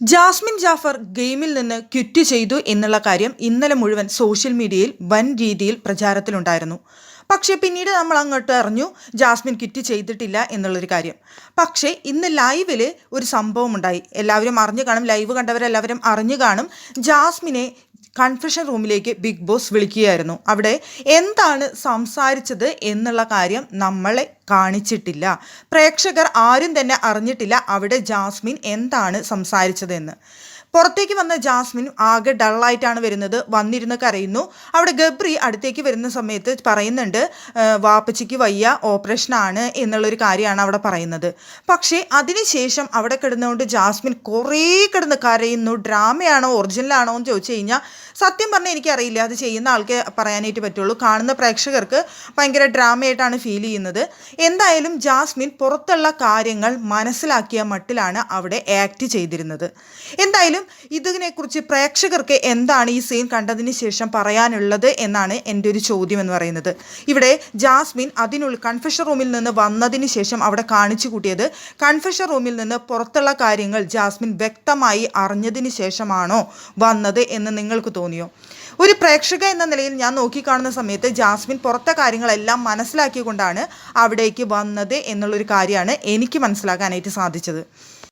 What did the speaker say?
Jasmine Jafar ഗെയിമിൽ നിന്ന് quit ചെയ്തു എന്നുള്ള കാര്യം ഇന്നലെ മുഴുവൻ സോഷ്യൽ മീഡിയയിൽ വൻ രീതിയിൽ പ്രചാരത്തിലുണ്ടായിരുന്നു. പക്ഷേ പിന്നീട് നമ്മൾ അങ്ങോട്ട് അറിഞ്ഞു ജാസ്മിൻ കിറ്റ് ചെയ്തിട്ടില്ല എന്നുള്ളൊരു കാര്യം. പക്ഷേ ഇന്ന് ലൈവിൽ ഒരു സംഭവം ഉണ്ടായി എല്ലാവരും അറിഞ്ഞു കാണും ലൈവ് കണ്ടവരെല്ലാവരും അറിഞ്ഞു കാണും. ജാസ്മിനെ കൺഫെഷൻ റൂമിലേക്ക് ബിഗ് ബോസ് വിളിക്കുകയായിരുന്നു. അവിടെ എന്താണ് സംസാരിച്ചത് എന്നുള്ള കാര്യം നമ്മളെ കാണിച്ചിട്ടില്ല. പ്രേക്ഷകർ ആരും തന്നെ അറിഞ്ഞിട്ടില്ല അവിടെ ജാസ്മിൻ എന്താണ് സംസാരിച്ചതെന്ന്. പുറത്തേക്ക് വന്ന ജാസ്മിൻ ആകെ ഡള്ളായിട്ടാണ് വരുന്നത്. വന്നിരുന്ന് കരയുന്നു. അവിടെ ഗബ്രി അടുത്തേക്ക് വരുന്ന സമയത്ത് പറയുന്നുണ്ട് വാപ്പച്ചിക്ക് വയ്യ ഓപ്പറേഷനാണ് എന്നുള്ളൊരു കാര്യമാണ് അവിടെ പറയുന്നത്. പക്ഷേ അതിനുശേഷം അവിടെ കിടന്നുകൊണ്ട് ജാസ്മിൻ കുറേ കിടന്ന് കരയുന്നു. ഡ്രാമയാണോ ഒറിജിനലാണോ എന്ന് ചോദിച്ചു കഴിഞ്ഞാൽ സത്യം പറഞ്ഞാൽ എനിക്കറിയില്ല. അത് ചെയ്യുന്ന ആൾക്ക് പറയാനായിട്ട് പറ്റുള്ളൂ. കാണുന്ന പ്രേക്ഷകർക്ക് ഭയങ്കര ഡ്രാമയായിട്ടാണ് ഫീൽ ചെയ്യുന്നത്. എന്തായാലും ജാസ്മിൻ പുറത്തുള്ള കാര്യങ്ങൾ മനസ്സിലാക്കിയ മട്ടിലാണ് അവിടെ ആക്ട് ചെയ്തിരുന്നത്. എന്തായാലും ഇതിനെക്കുറിച്ച് പ്രേക്ഷകർക്ക് എന്താണ് ഈ സീൻ കണ്ടതിന് ശേഷം പറയാനുള്ളത് എന്നാണ് എന്റെ ഒരു ചോദ്യം എന്ന് പറയുന്നത്. ഇവിടെ ജാസ്മിൻ അതിനുള്ളിൽ കൺഫെഷൻ റൂമിൽ നിന്ന് വന്നതിന് ശേഷം അവിടെ കാണിച്ചു കൂട്ടിയത് കൺഫെഷൻ റൂമിൽ നിന്ന് പുറത്തുള്ള കാര്യങ്ങൾ ജാസ്മിൻ വ്യക്തമായി അറിഞ്ഞതിന് ശേഷമാണോ വന്നത് എന്ന് നിങ്ങൾക്ക് തോന്നിയോ? ഒരു പ്രേക്ഷക എന്ന നിലയിൽ ഞാൻ നോക്കിക്കാണുന്ന സമയത്ത് ജാസ്മിൻ പുറത്തെ കാര്യങ്ങളെല്ലാം മനസ്സിലാക്കിക്കൊണ്ടാണ് അവിടേക്ക് വന്നത് എന്നുള്ളൊരു കാര്യമാണ് എനിക്ക് മനസ്സിലാക്കാനായിട്ട് സാധിച്ചത്.